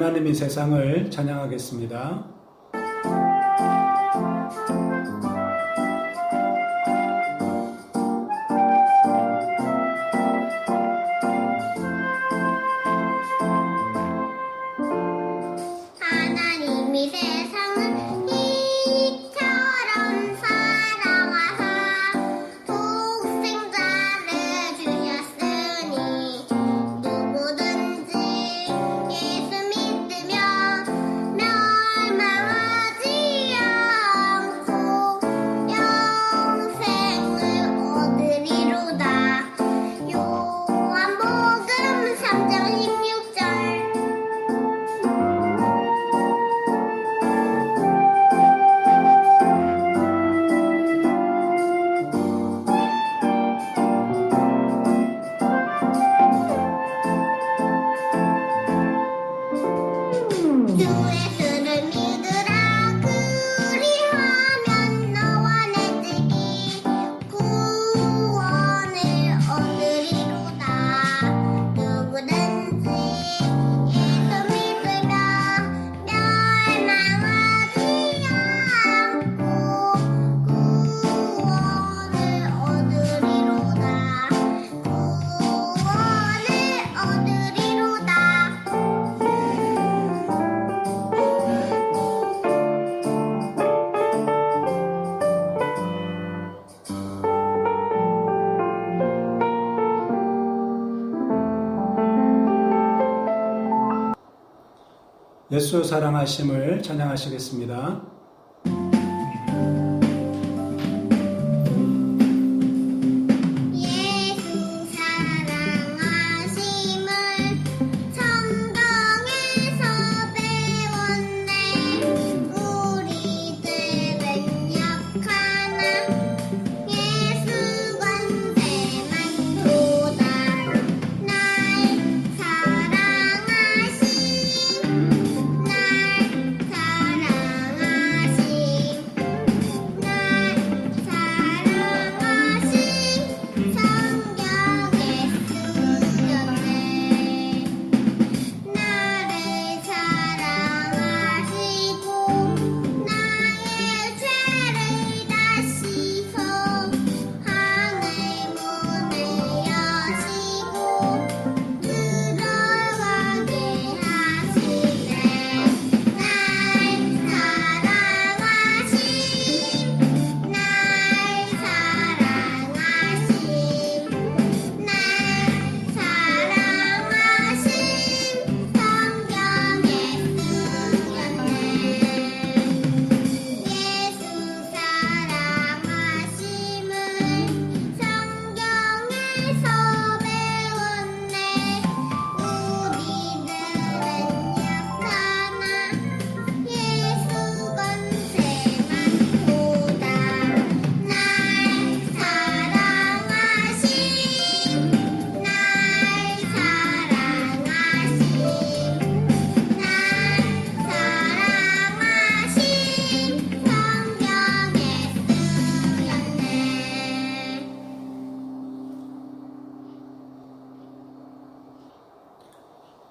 하나님이 세상을 찬양하겠습니다. 예수 사랑하심을 찬양하시겠습니다.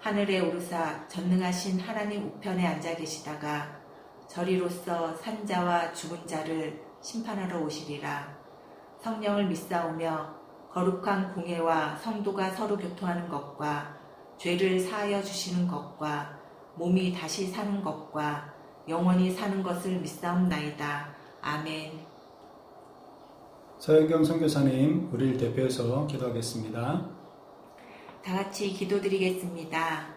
하늘에 오르사 전능하신 하나님 우편에 앉아 계시다가 저리로서 산자와 죽은 자를 심판하러 오시리라. 성령을 믿사오며 거룩한 공예와 성도가 서로 교통하는 것과 죄를 사하여 주시는 것과 몸이 다시 사는 것과 영원히 사는 것을 믿사옵나이다. 아멘. 서영경 선교사님, 우리를 대표해서 기도하겠습니다. 다 같이 기도드리겠습니다.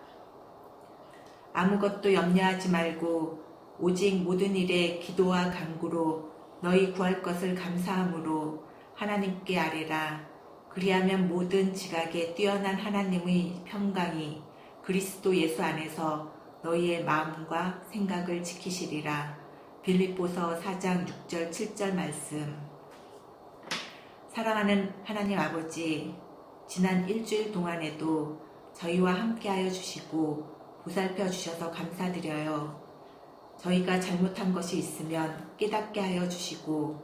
아무것도 염려하지 말고 오직 모든 일에 기도와 간구로 너희 구할 것을 감사함으로 하나님께 아뢰라. 그리하면 모든 지각에 뛰어난 하나님의 평강이 그리스도 예수 안에서 너희의 마음과 생각을 지키시리라. 빌립보서 4장 6절 7절 말씀. 사랑하는 하나님 아버지, 지난 일주일 동안에도 저희와 함께하여 주시고 보살펴 주셔서 감사드려요. 저희가 잘못한 것이 있으면 깨닫게 하여 주시고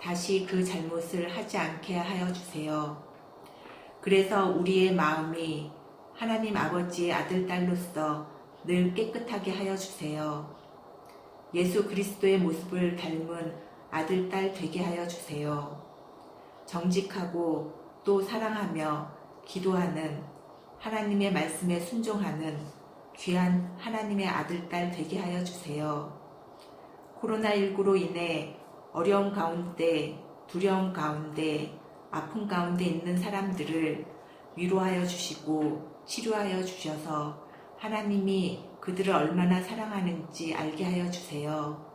다시 그 잘못을 하지 않게 하여 주세요. 그래서 우리의 마음이 하나님 아버지의 아들, 딸로서 늘 깨끗하게 하여 주세요. 예수 그리스도의 모습을 닮은 아들, 딸 되게 하여 주세요. 정직하고 또 사랑하며 기도하는 하나님의 말씀에 순종하는 귀한 하나님의 아들, 딸 되게 하여 주세요. 코로나19로 인해 어려운 가운데, 두려움 가운데, 아픔 가운데 있는 사람들을 위로하여 주시고 치료하여 주셔서 하나님이 그들을 얼마나 사랑하는지 알게 하여 주세요.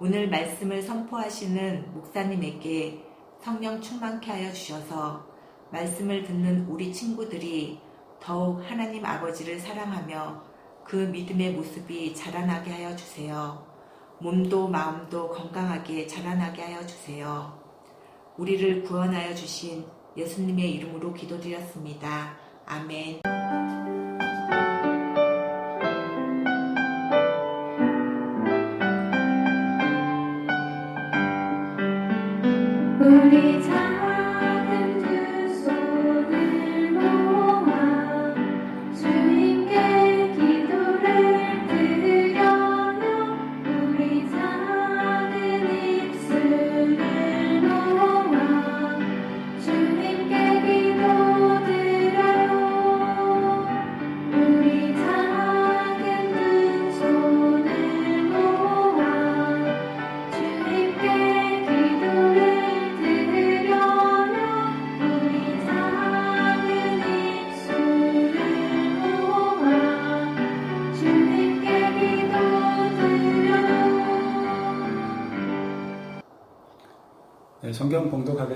오늘 말씀을 선포하시는 목사님에게 성령 충만케 하여 주셔서 말씀을 듣는 우리 친구들이 더욱 하나님 아버지를 사랑하며 그 믿음의 모습이 자라나게 하여 주세요. 몸도 마음도 건강하게 자라나게 하여 주세요. 우리를 구원하여 주신 예수님의 이름으로 기도드렸습니다. 아멘.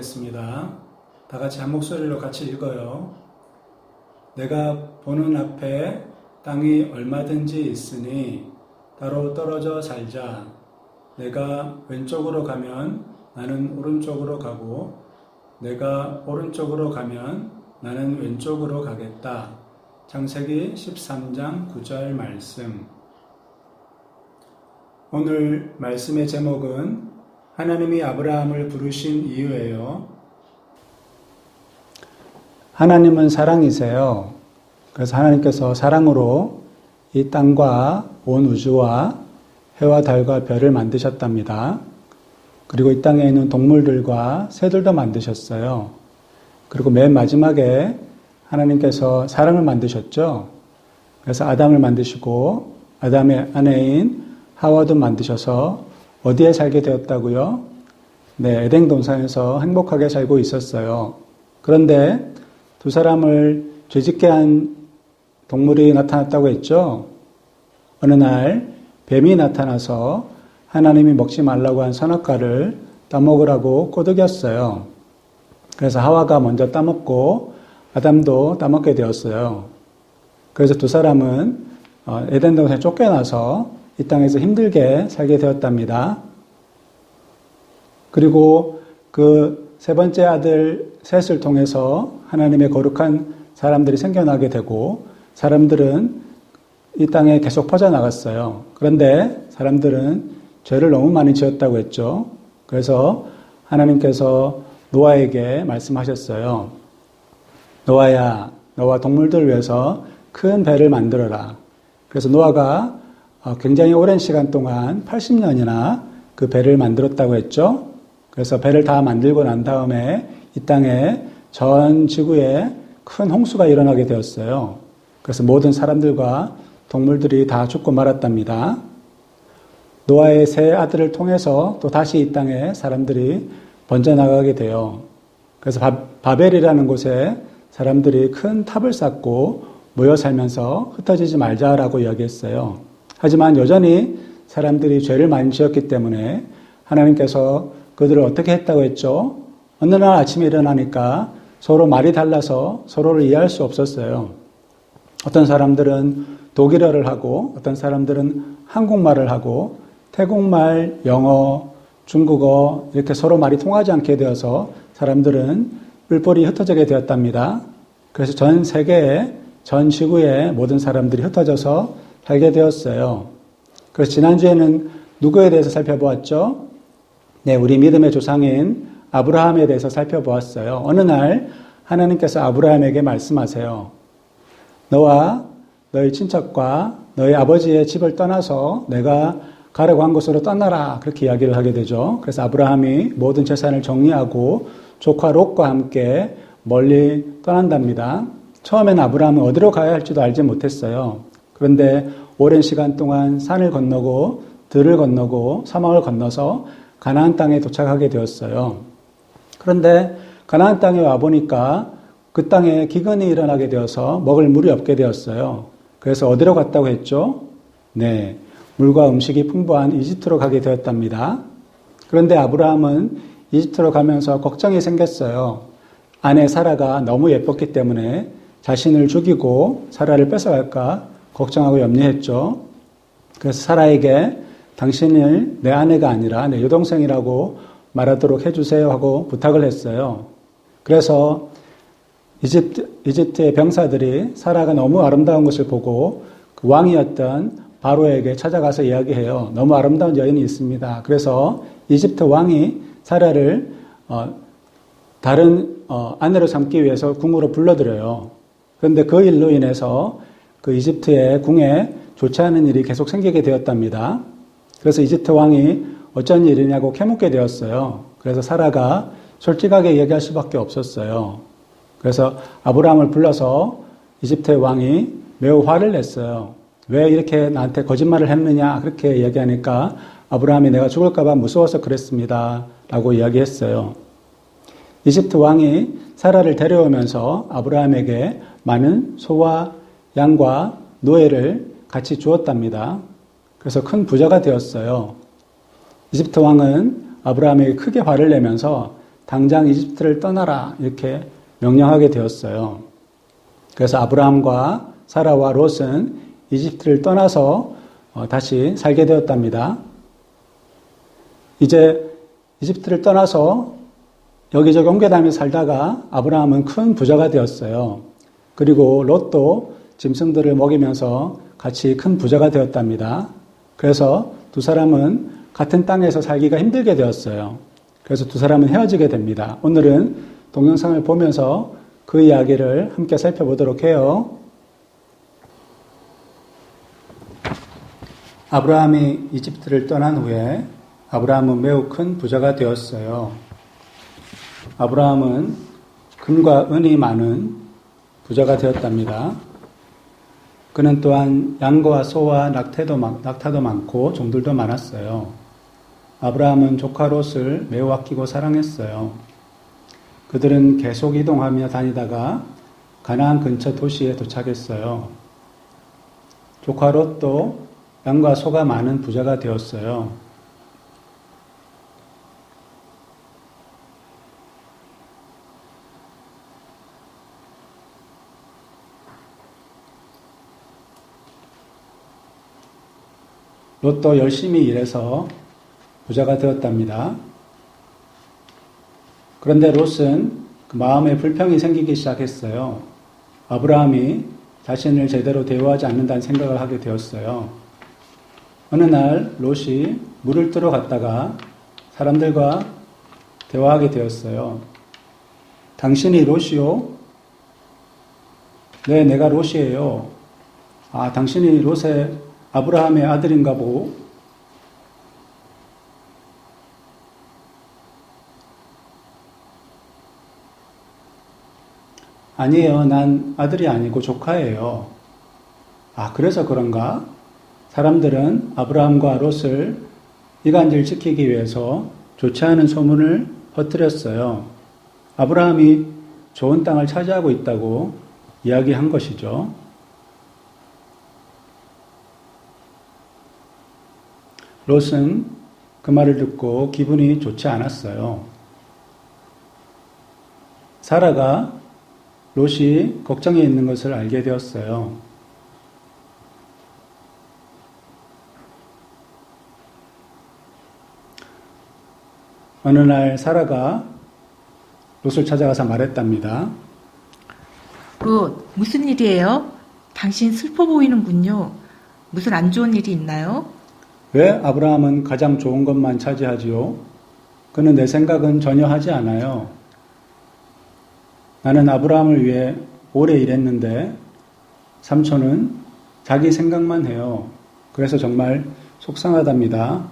봉독하겠습니다. 다 같이 한 목소리로 같이 읽어요. 내가 보는 앞에 땅이 얼마든지 있으니 따로 떨어져 살자. 내가 왼쪽으로 가면 나는 오른쪽으로 가고 내가 오른쪽으로 가면 나는 왼쪽으로 가겠다. 창세기 13장 9절 말씀. 오늘 말씀의 제목은 하나님이 아브라함을 부르신 이유예요. 하나님은 사랑이세요. 그래서 하나님께서 사랑으로 이 땅과 온 우주와 해와 달과 별을 만드셨답니다. 그리고 이 땅에 있는 동물들과 새들도 만드셨어요. 그리고 맨 마지막에 하나님께서 사랑을 만드셨죠. 그래서 아담을 만드시고 아담의 아내인 하와도 만드셔서 어디에 살게 되었다고요? 네, 에덴 동산에서 행복하게 살고 있었어요. 그런데 두 사람을 죄짓게 한 동물이 나타났다고 했죠. 어느 날 뱀이 나타나서 하나님이 먹지 말라고 한 선악과를 따먹으라고 꼬드겼어요. 그래서 하와가 먼저 따먹고 아담도 따먹게 되었어요. 그래서 두 사람은 어, 에덴 동산에 쫓겨나서 이 땅에서 힘들게 살게 되었답니다. 그리고 그 세 번째 아들 셋을 통해서 하나님의 거룩한 사람들이 생겨나게 되고 사람들은 이 땅에 계속 퍼져나갔어요. 그런데 사람들은 죄를 너무 많이 지었다고 했죠. 그래서 하나님께서 노아에게 말씀하셨어요. 노아야, 너와 동물들을 위해서 큰 배를 만들어라. 그래서 노아가 어, 굉장히 오랜 시간 동안 80년이나 그 배를 만들었다고 했죠. 그래서 배를 다 만들고 난 다음에 이 땅에 전 지구에 큰 홍수가 일어나게 되었어요. 그래서 모든 사람들과 동물들이 다 죽고 말았답니다. 노아의 세 아들을 통해서 또 다시 이 땅에 사람들이 번져나가게 돼요. 그래서 바, 벨이라는 곳에 사람들이 큰 탑을 쌓고 모여 살면서 흩어지지 말자라고 이야기했어요. 하지만 여전히 사람들이 죄를 많이 지었기 때문에 하나님께서 그들을 어떻게 했다고 했죠? 어느 날 아침에 일어나니까 서로 말이 달라서 서로를 이해할 수 없었어요. 어떤 사람들은 독일어를 하고 어떤 사람들은 한국말을 하고 태국말, 영어, 중국어 이렇게 서로 말이 통하지 않게 되어서 사람들은 뿔뿔이 흩어지게 되었답니다. 그래서 전 세계에 전 지구의 모든 사람들이 흩어져서 살게 되었어요. 그래서 지난주에는 누구에 대해서 살펴보았죠? 네, 우리 믿음의 조상인 아브라함에 대해서 살펴보았어요. 어느 날 하나님께서 아브라함에게 말씀하세요. 너와 너희 친척과 너희 아버지의 집을 떠나서 내가 가려고 한 곳으로 떠나라. 그렇게 이야기를 하게 되죠. 그래서 아브라함이 모든 재산을 정리하고 조카 롯과 함께 멀리 떠난답니다. 처음에는 아브라함은 어디로 가야 할지도 알지 못했어요. 그런데 오랜 시간 동안 산을 건너고 들을 건너고 사막을 건너서 가나안 땅에 도착하게 되었어요. 그런데 가나안 땅에 와 보니까 그 땅에 기근이 일어나게 되어서 먹을 물이 없게 되었어요. 그래서 어디로 갔다고 했죠? 네. 물과 음식이 풍부한 이집트로 가게 되었답니다. 그런데 아브라함은 이집트로 가면서 걱정이 생겼어요. 아내 사라가 너무 예뻤기 때문에 자신을 죽이고 사라를 뺏어갈까 걱정하고 염려했죠. 그래서 사라에게 당신을 내 아내가 아니라 내 여동생이라고 말하도록 해주세요 하고 부탁을 했어요. 그래서 이집트, 이집트의 병사들이 사라가 너무 아름다운 것을 보고 그 왕이었던 바로에게 찾아가서 이야기해요. 너무 아름다운 여인이 있습니다. 그래서 이집트 왕이 사라를 어, 다른 어, 아내로 삼기 위해서 궁으로 불러들여요. 그런데 그 일로 인해서 그 이집트의 궁에 좋지 않은 일이 계속 생기게 되었답니다. 그래서 이집트 왕이 어쩐 일이냐고 캐묻게 되었어요. 그래서 사라가 솔직하게 얘기할 수밖에 없었어요. 그래서 아브라함을 불러서 이집트의 왕이 매우 화를 냈어요. 왜 이렇게 나한테 거짓말을 했느냐 그렇게 이야기하니까 아브라함이 내가 죽을까봐 무서워서 그랬습니다. 라고 이야기했어요. 이집트 왕이 사라를 데려오면서 아브라함에게 많은 소와 양과 노예를 같이 주었답니다. 그래서 큰 부자가 되었어요. 이집트 왕은 아브라함에게 크게 화를 내면서 당장 이집트를 떠나라 이렇게 명령하게 되었어요. 그래서 아브라함과 사라와 롯은 이집트를 떠나서 어, 다시 살게 되었답니다. 이제 이집트를 떠나서 여기저기 옮겨다니며 살다가 아브라함은 큰 부자가 되었어요. 그리고 롯도 짐승들을 먹이면서 같이 큰 부자가 되었답니다. 그래서 두 사람은 같은 땅에서 살기가 힘들게 되었어요. 그래서 두 사람은 헤어지게 됩니다. 오늘은 동영상을 보면서 그 이야기를 함께 살펴보도록 해요. 아브라함이 이집트를 떠난 후에 아브라함은 매우 큰 부자가 되었어요. 아브라함은 금과 은이 많은 부자가 되었답니다. 그는 또한 양과 소와 낙태도, 낙타도 많고 종들도 많았어요. 아브라함은 조카 롯을 매우 아끼고 사랑했어요. 그들은 계속 이동하며 다니다가 가나안 근처 도시에 도착했어요. 조카 롯도 양과 소가 많은 부자가 되었어요. 롯도 열심히 일해서 부자가 되었답니다. 그런데 롯은 그 마음에 불평이 생기기 시작했어요. 아브라함이 자신을 제대로 대우하지 않는다는 생각을 하게 되었어요. 어느 날 롯이 물을 뜨러 갔다가 사람들과 대화하게 되었어요. 당신이 롯이요? 네, 내가 롯이에요. 아, 당신이 롯의 아브라함의 아들인가 보고 아니에요. 난 아들이 아니고 조카예요. 아, 그래서 그런가? 사람들은 아브라함과 롯을 이간질 지키기 위해서 좋지 않은 소문을 퍼뜨렸어요. 아브라함이 좋은 땅을 차지하고 있다고 이야기한 것이죠. 롯은 그 말을 듣고 기분이 좋지 않았어요. 사라가 롯이 걱정해 있는 것을 알게 되었어요. 어느 날 사라가 롯을 찾아가서 말했답니다. 롯, 무슨 일이에요? 당신 슬퍼 보이는군요. 무슨 안 좋은 일이 있나요? 왜 아브라함은 가장 좋은 것만 차지하지요? 그는 내 생각은 전혀 하지 않아요. 나는 아브라함을 위해 오래 일했는데 삼촌은 자기 생각만 해요. 그래서 정말 속상하답니다.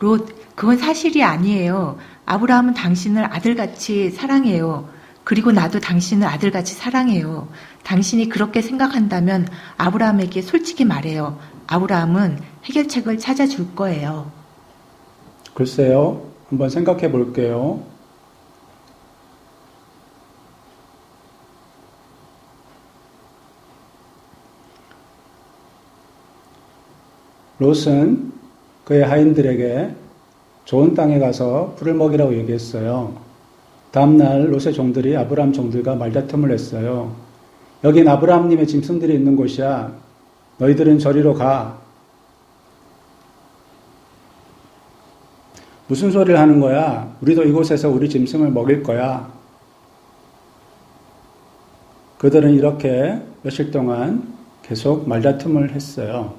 롯, 그건 사실이 아니에요. 아브라함은 당신을 아들같이 사랑해요. 그리고 나도 당신을 아들같이 사랑해요. 당신이 그렇게 생각한다면 아브라함에게 솔직히 말해요. 아브라함은 해결책을 찾아줄 거예요. 글쎄요, 한번 생각해 볼게요. 롯은 그의 하인들에게 좋은 땅에 가서 풀을 먹이라고 얘기했어요. 다음날 롯의 종들이 아브라함 종들과 말다툼을 했어요. 여긴 아브라함님의 짐승들이 있는 곳이야. 너희들은 저리로 가. 무슨 소리를 하는 거야? 우리도 이곳에서 우리 짐승을 먹일 거야. 그들은 이렇게 며칠 동안 계속 말다툼을 했어요.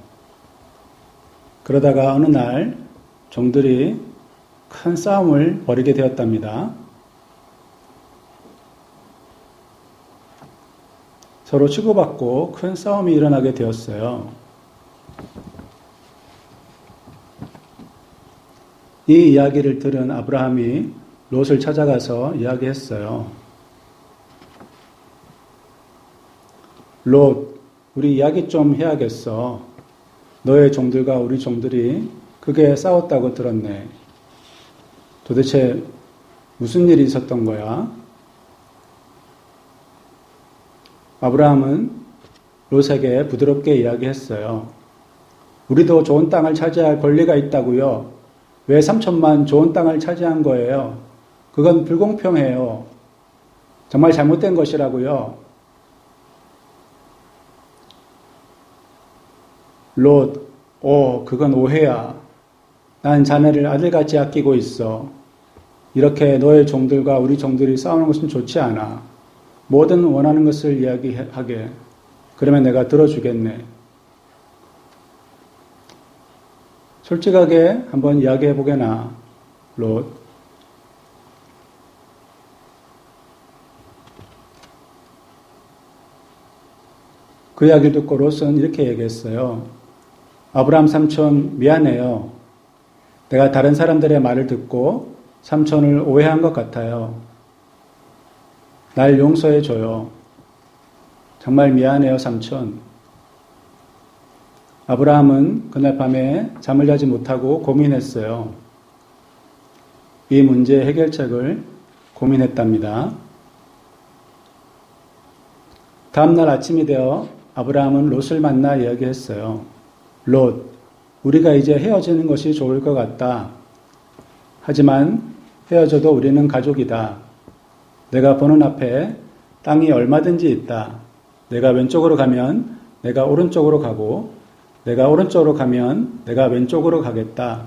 그러다가 어느 날 종들이 큰 싸움을 벌이게 되었답니다. 서로 치고받고 큰 싸움이 일어나게 되었어요. 이 이야기를 들은 아브라함이 롯을 찾아가서 이야기했어요. 롯, 우리 이야기 좀 해야겠어. 너의 종들과 우리 종들이 크게 싸웠다고 들었네. 도대체 무슨 일이 있었던 거야? 아브라함은 롯에게 부드럽게 이야기했어요. 우리도 좋은 땅을 차지할 권리가 있다고요. 왜 삼천만 좋은 땅을 차지한 거예요? 그건 불공평해요. 정말 잘못된 것이라고요. 롯, 오, 그건 오해야. 난 자네를 아들같이 아끼고 있어. 이렇게 너의 종들과 우리 종들이 싸우는 것은 좋지 않아. 뭐든 원하는 것을 이야기하게. 그러면 내가 들어주겠네. 솔직하게 한번 이야기해 보게나, 롯. 그 이야기를 듣고 롯은 이렇게 얘기했어요. 아브라함 삼촌 미안해요. 내가 다른 사람들의 말을 듣고 삼촌을 오해한 것 같아요. 날 용서해 줘요. 정말 미안해요, 삼촌. 아브라함은 그날 밤에 잠을 자지 못하고 고민했어요. 이 문제 해결책을 고민했답니다. 다음날 아침이 되어 아브라함은 롯을 만나 이야기했어요. 롯, 우리가 이제 헤어지는 것이 좋을 것 같다. 하지만 헤어져도 우리는 가족이다. 내가 보는 앞에 땅이 얼마든지 있다. 내가 왼쪽으로 가면 내가 오른쪽으로 가고, 내가 오른쪽으로 가면 내가 왼쪽으로 가겠다.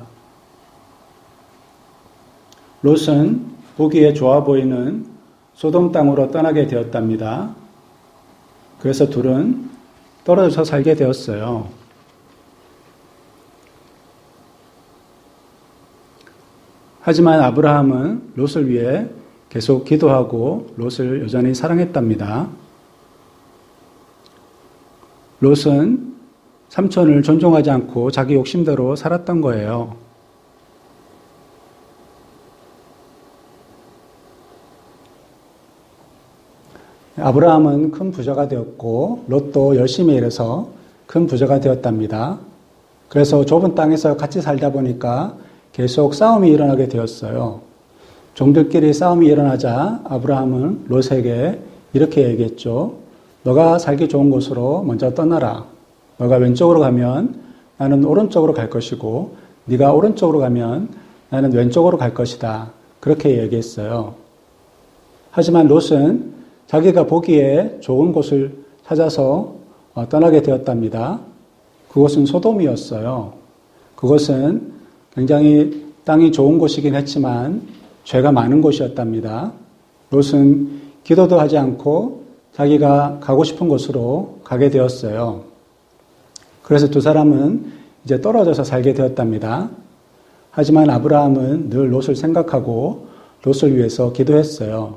롯은 보기에 좋아 보이는 소돔 땅으로 떠나게 되었답니다. 그래서 둘은 떨어져서 살게 되었어요. 하지만 아브라함은 롯을 위해 계속 기도하고 롯을 여전히 사랑했답니다. 롯은 삼촌을 존중하지 않고 자기 욕심대로 살았던 거예요. 아브라함은 큰 부자가 되었고 롯도 열심히 일해서 큰 부자가 되었답니다. 그래서 좁은 땅에서 같이 살다 보니까 계속 싸움이 일어나게 되었어요. 종들끼리 싸움이 일어나자 아브라함은 롯에게 이렇게 얘기했죠. 너가 살기 좋은 곳으로 먼저 떠나라. 너가 왼쪽으로 가면 나는 오른쪽으로 갈 것이고 네가 오른쪽으로 가면 나는 왼쪽으로 갈 것이다. 그렇게 얘기했어요. 하지만 롯은 자기가 보기에 좋은 곳을 찾아서 어, 떠나게 되었답니다. 그곳은 소돔이었어요. 그곳은 굉장히 땅이 좋은 곳이긴 했지만 죄가 많은 곳이었답니다. 롯은 기도도 하지 않고 자기가 가고 싶은 곳으로 가게 되었어요. 그래서 두 사람은 이제 떨어져서 살게 되었답니다. 하지만 아브라함은 늘 롯을 생각하고 롯을 위해서 기도했어요.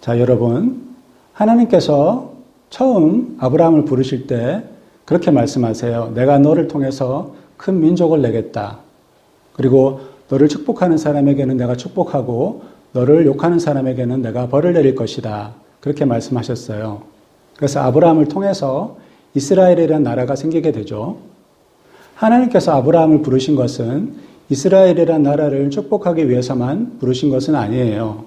자, 여러분. 하나님께서 처음 아브라함을 부르실 때 그렇게 말씀하세요. 내가 너를 통해서 큰 민족을 내겠다. 그리고 너를 축복하는 사람에게는 내가 축복하고 너를 욕하는 사람에게는 내가 벌을 내릴 것이다. 그렇게 말씀하셨어요. 그래서 아브라함을 통해서 이스라엘이라는 나라가 생기게 되죠. 하나님께서 아브라함을 부르신 것은 이스라엘이라는 나라를 축복하기 위해서만 부르신 것은 아니에요.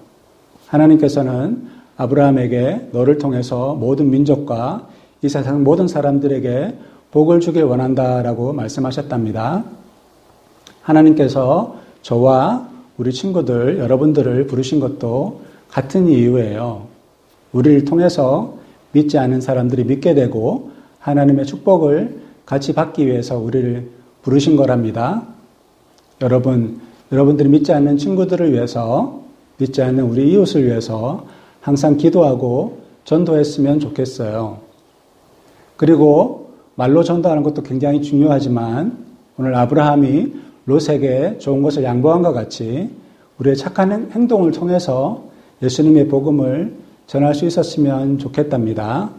하나님께서는 아브라함에게 너를 통해서 모든 민족과 이 세상 모든 사람들에게 복을 주길 원한다라고 말씀하셨답니다. 하나님께서 저와 우리 친구들, 여러분들을 부르신 것도 같은 이유예요. 우리를 통해서 믿지 않은 사람들이 믿게 되고 하나님의 축복을 같이 받기 위해서 우리를 부르신 거랍니다. 여러분, 여러분들이 믿지 않는 친구들을 위해서, 믿지 않는 우리 이웃을 위해서 항상 기도하고 전도했으면 좋겠어요. 그리고 말로 전도하는 것도 굉장히 중요하지만 오늘 아브라함이 롯에게 좋은 것을 양보한 것 같이 우리의 착한 행동을 통해서 예수님의 복음을 전할 수 있었으면 좋겠답니다.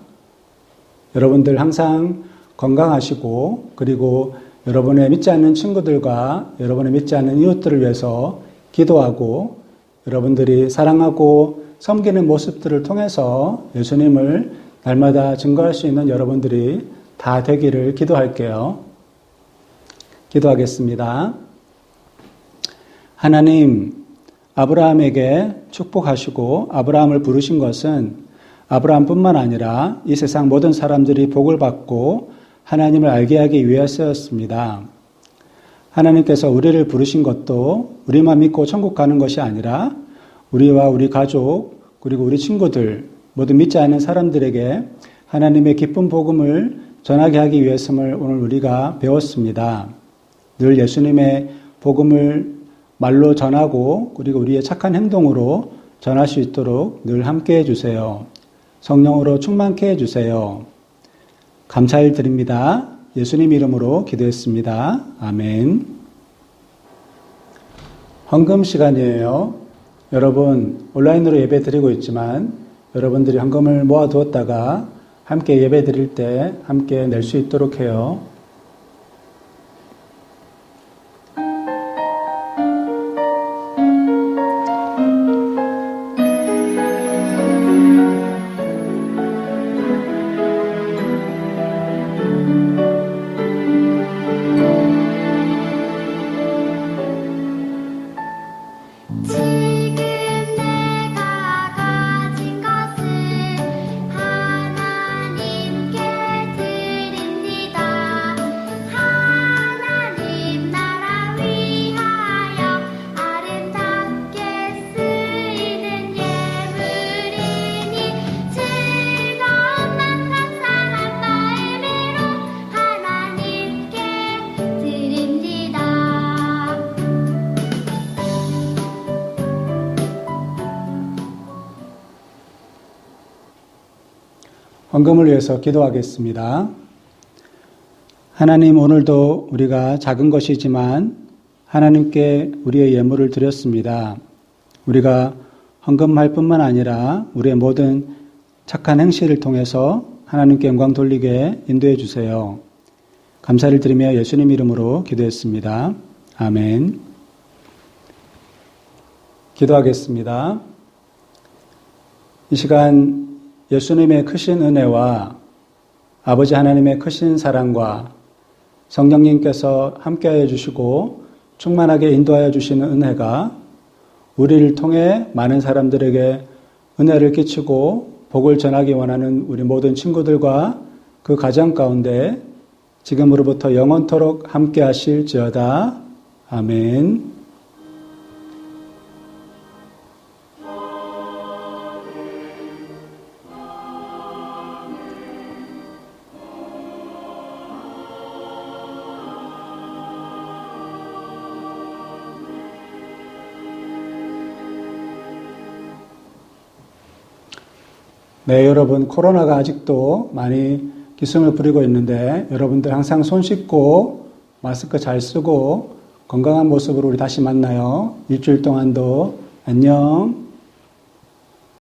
여러분들 항상 건강하시고 그리고 여러분의 믿지 않는 친구들과 여러분의 믿지 않는 이웃들을 위해서 기도하고 여러분들이 사랑하고 섬기는 모습들을 통해서 예수님을 날마다 증거할 수 있는 여러분들이 다 되기를 기도할게요. 기도하겠습니다. 하나님, 아브라함에게 축복하시고 아브라함을 부르신 것은 아브라함뿐만 아니라 이 세상 모든 사람들이 복을 받고 하나님을 알게 하기 위해서였습니다. 하나님께서 우리를 부르신 것도 우리만 믿고 천국 가는 것이 아니라 우리와 우리 가족 그리고 우리 친구들 모두 믿지 않는 사람들에게 하나님의 기쁜 복음을 전하게 하기 위해서를 오늘 우리가 배웠습니다. 늘 예수님의 복음을 말로 전하고 그리고 우리의 착한 행동으로 전할 수 있도록 늘 함께 해주세요. 성령으로 충만케 해주세요. 감사를 드립니다. 예수님 이름으로 기도했습니다. 아멘. 헌금 시간이에요. 여러분, 온라인으로 예배 드리고 있지만 여러분들이 헌금을 모아두었다가 함께 예배 드릴 때 함께 낼 수 있도록 해요. 헌금을 위해서 기도하겠습니다. 하나님, 오늘도 우리가 작은 것이지만 하나님께 우리의 예물을 드렸습니다. 우리가 헌금할 뿐만 아니라 우리의 모든 착한 행실을 통해서 하나님께 영광 돌리게 인도해 주세요. 감사를 드리며 예수님 이름으로 기도했습니다. 아멘. 기도하겠습니다. 이 시간 예수님의 크신 은혜와 아버지 하나님의 크신 사랑과 성령님께서 함께하여 주시고 충만하게 인도하여 주시는 은혜가 우리를 통해 많은 사람들에게 은혜를 끼치고 복을 전하기 원하는 우리 모든 친구들과 그 가정 가운데 지금으로부터 영원토록 함께 하실지어다. 아멘. 네, 여러분, 코로나가 아직도 많이 기승을 부리고 있는데, 여러분들 항상 손 씻고, 마스크 잘 쓰고, 건강한 모습으로 우리 다시 만나요. 일주일 동안도 안녕.